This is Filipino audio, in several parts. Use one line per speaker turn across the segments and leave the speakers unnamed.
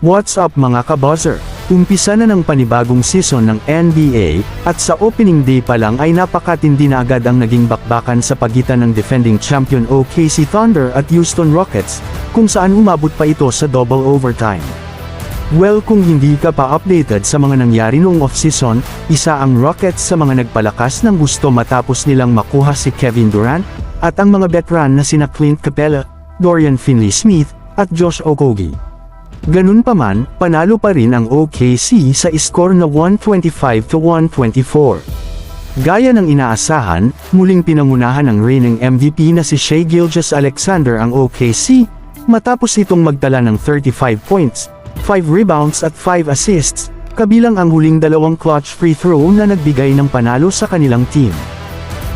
What's up mga kabuzzer? Umpisa na ng panibagong season ng NBA, at sa opening day pa lang ay napakatindi na agad ang naging bakbakan sa pagitan ng defending champion OKC Thunder at Houston Rockets, kung saan umabot pa ito sa double overtime. Well kung hindi ka pa updated sa mga nangyari noong off-season, isa ang Rockets sa mga nagpalakas ng gusto matapos nilang makuha si Kevin Durant, at ang mga veteran na sina Clint Capella, Dorian Finney-Smith, at Josh Okogie. Ganun pa man, panalo pa rin ang OKC sa score na 125 to 124. Gaya ng inaasahan, muling pinangunahan ng reigning MVP na si Shea Gilgeous Alexander ang OKC, matapos itong magtala ng 35 points, 5 rebounds at 5 assists, kabilang ang huling dalawang clutch free throw na nagbigay ng panalo sa kanilang team.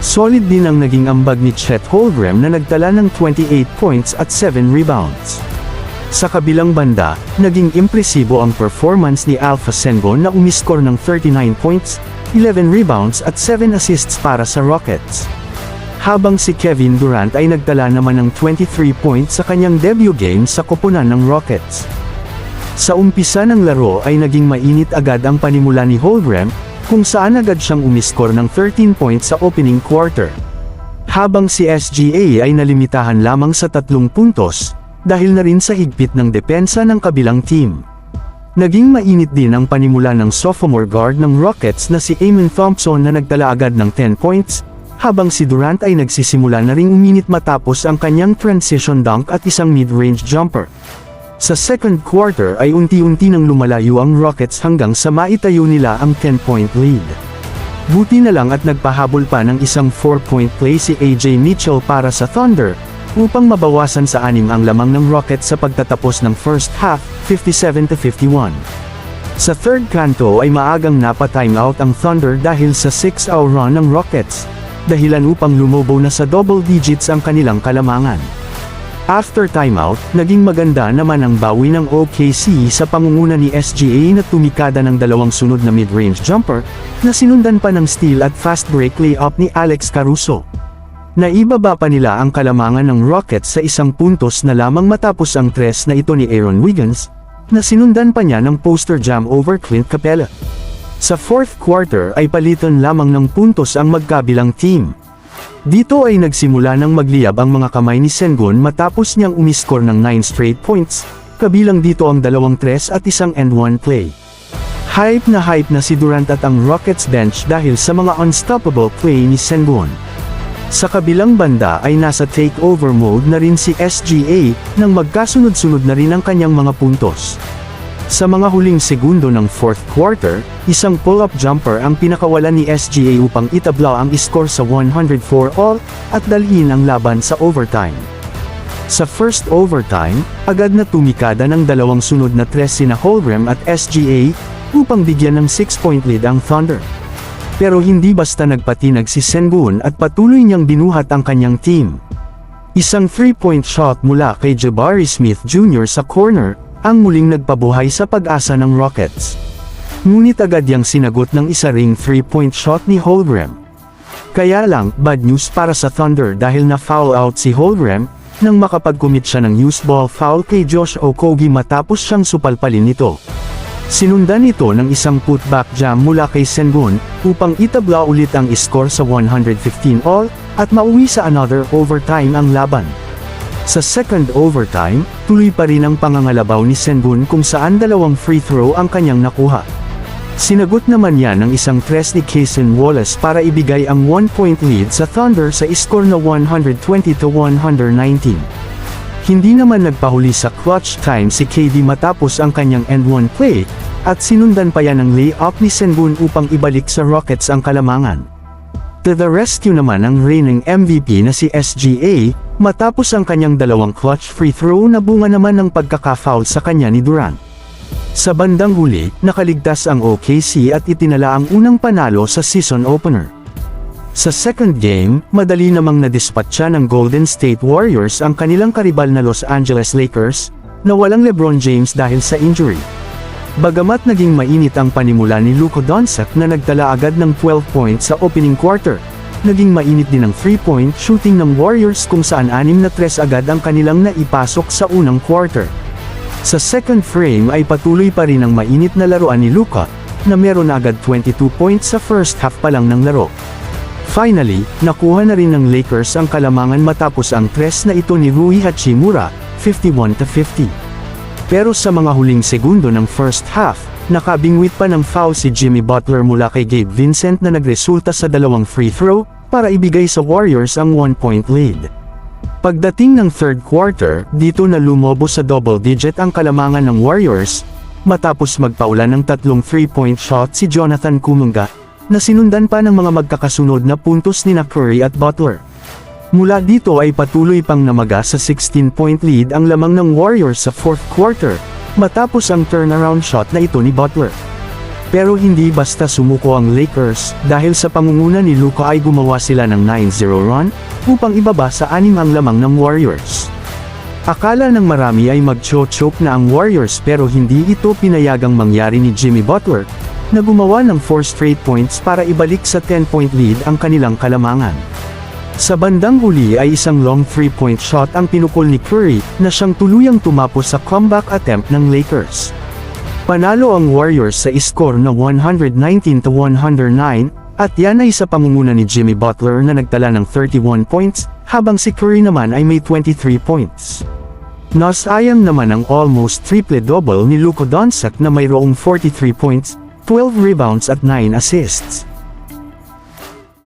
Solid din ang naging ambag ni Chet Holmgren na nagtala ng 28 points at 7 rebounds. Sa kabilang banda, naging impresibo ang performance ni Alpha Sengun na umiskor ng 39 points, 11 rebounds at 7 assists para sa Rockets. Habang si Kevin Durant ay nagtala naman ng 23 points sa kanyang debut game sa koponan ng Rockets. Sa umpisa ng laro ay naging mainit agad ang panimula ni Holmgren, kung saan agad siyang umiskor ng 13 points sa opening quarter. Habang si SGA ay nalimitahan lamang sa tatlong puntos, dahil na rin sa higpit ng depensa ng kabilang team. Naging mainit din ang panimula ng sophomore guard ng Rockets na si Eamon Thompson na nagtala agad ng 10 points, habang si Durant ay nagsisimula na ring uminit matapos ang kanyang transition dunk at isang mid-range jumper. Sa second quarter ay unti-unti nang lumalayo ang Rockets hanggang sa maitayo nila ang 10-point lead. Buti na lang at nagpahabol pa ng isang 4-point play si AJ Mitchell para sa Thunder, upang mabawasan sa anim ang lamang ng Rockets sa pagtatapos ng first half, 57-51. Sa third kanto ay maagang napa-timeout ang Thunder dahil sa 6-hour run ng Rockets, dahilan upang lumobo na sa double digits ang kanilang kalamangan. After timeout, naging maganda naman ang bawi ng OKC sa pangunguna ni SGA na tumikada ng dalawang sunod na mid-range jumper, na sinundan pa ng steal at fast break layup ni Alex Caruso. Naibaba pa nila ang kalamangan ng Rockets sa isang puntos na lamang matapos ang tres na ito ni Aaron Wiggins, na sinundan pa niya ng poster jam over Clint Capella. Sa fourth quarter ay palitan lamang ng puntos ang magkabilang team. Dito ay nagsimula ng magliyab ang mga kamay ni Sengun matapos niyang umiskor ng 9 straight points, kabilang dito ang dalawang tres at isang and one play. Hype na hype na si Durant at ang Rockets bench dahil sa mga unstoppable play ni Sengun. Sa kabilang banda ay nasa takeover mode na rin si SGA, nang magkasunod-sunod na rin ang kanyang mga puntos. Sa mga huling segundo ng fourth quarter, isang pull-up jumper ang pinakawalan ni SGA upang itabla ang score sa 104 all, at dalhin ang laban sa overtime. Sa first overtime, agad na tumikada ng dalawang sunod na tres sina Holmgren at SGA, upang bigyan ng 6-point lead ang Thunder. Pero hindi basta nagpatinag si Sengun at patuloy niyang binuhat ang kanyang team. Isang 3-point shot mula kay Jabari Smith Jr. sa corner, ang muling nagpabuhay sa pag-asa ng Rockets. Ngunit agad yang sinagot ng isa ring 3-point shot ni Holmgren. Kaya lang, bad news para sa Thunder dahil na foul out si Holmgren, nang makapag-commit siya ng use ball foul kay Josh Okogie matapos siyang supalpalin nito. Sinundan ito ng isang putback jam mula kay Sengun, upang itabla ulit ang score sa 115 all, at mauwi sa another overtime ang laban. Sa second overtime, tuloy pa rin ang pangangalabaw ni Sengun kung saan dalawang free throw ang kanyang nakuha. Sinagot naman yan ng isang tres ni Cason Wallace para ibigay ang one-point lead sa Thunder sa score na 120-119. Hindi naman nagpahuli sa clutch time si KD matapos ang kanyang end one play, at sinundan pa yan ng layup ni Sengun upang ibalik sa Rockets ang kalamangan. To the rescue naman ang reigning MVP na si SGA, matapos ang kanyang dalawang clutch free throw na bunga naman ng pagkaka-foul sa kanya ni Durant. Sa bandang huli, nakaligtas ang OKC at itinala ang unang panalo sa season opener. Sa second game, madali namang nadispatcha ng Golden State Warriors ang kanilang karibal na Los Angeles Lakers, na walang LeBron James dahil sa injury. Bagamat naging mainit ang panimula ni Luka Doncic na nagtala agad ng 12 points sa opening quarter, naging mainit din ang 3-point shooting ng Warriors kung saan anim na tres agad ang kanilang naipasok sa unang quarter. Sa second frame ay patuloy pa rin ang mainit na laruan ni Luka, na meron agad 22 points sa first half pa lang ng laro. Finally, nakuha na rin ng Lakers ang kalamangan matapos ang tres na ito ni Rui Hachimura, 51-50. Pero sa mga huling segundo ng first half, nakabingwit pa ng foul si Jimmy Butler mula kay Gabe Vincent na nagresulta sa dalawang free throw, para ibigay sa Warriors ang one-point lead. Pagdating ng third quarter, dito na lumobo sa double digit ang kalamangan ng Warriors, matapos magpaulan ng tatlong three-point shot si Jonathan Kumunga, na sinundan pa ng mga magkakasunod na puntos ni Curry at Butler. Mula dito ay patuloy pang namaga sa 16-point lead ang lamang ng Warriors sa fourth quarter, matapos ang turnaround shot na ito ni Butler. Pero hindi basta sumuko ang Lakers, dahil sa pangunguna ni Luka ay gumawa sila ng 9-0 run, upang ibaba sa anim ang lamang ng Warriors. Akala ng marami ay mag-choke na ang Warriors pero hindi ito pinayagang mangyari ni Jimmy Butler, na gumawa ng 4 straight points para ibalik sa 10-point lead ang kanilang kalamangan. Sa bandang huli ay isang long 3-point shot ang pinukol ni Curry, na siyang tuluyang tumapos sa comeback attempt ng Lakers. Panalo ang Warriors sa iskor na 119-109, at yan ay sa pangunguna ni Jimmy Butler na nagtala ng 31 points, habang si Curry naman ay may 23 points. Nasayang naman ang almost triple-double ni Luka Doncic na mayroong 43 points, 12 rebounds at 9 assists.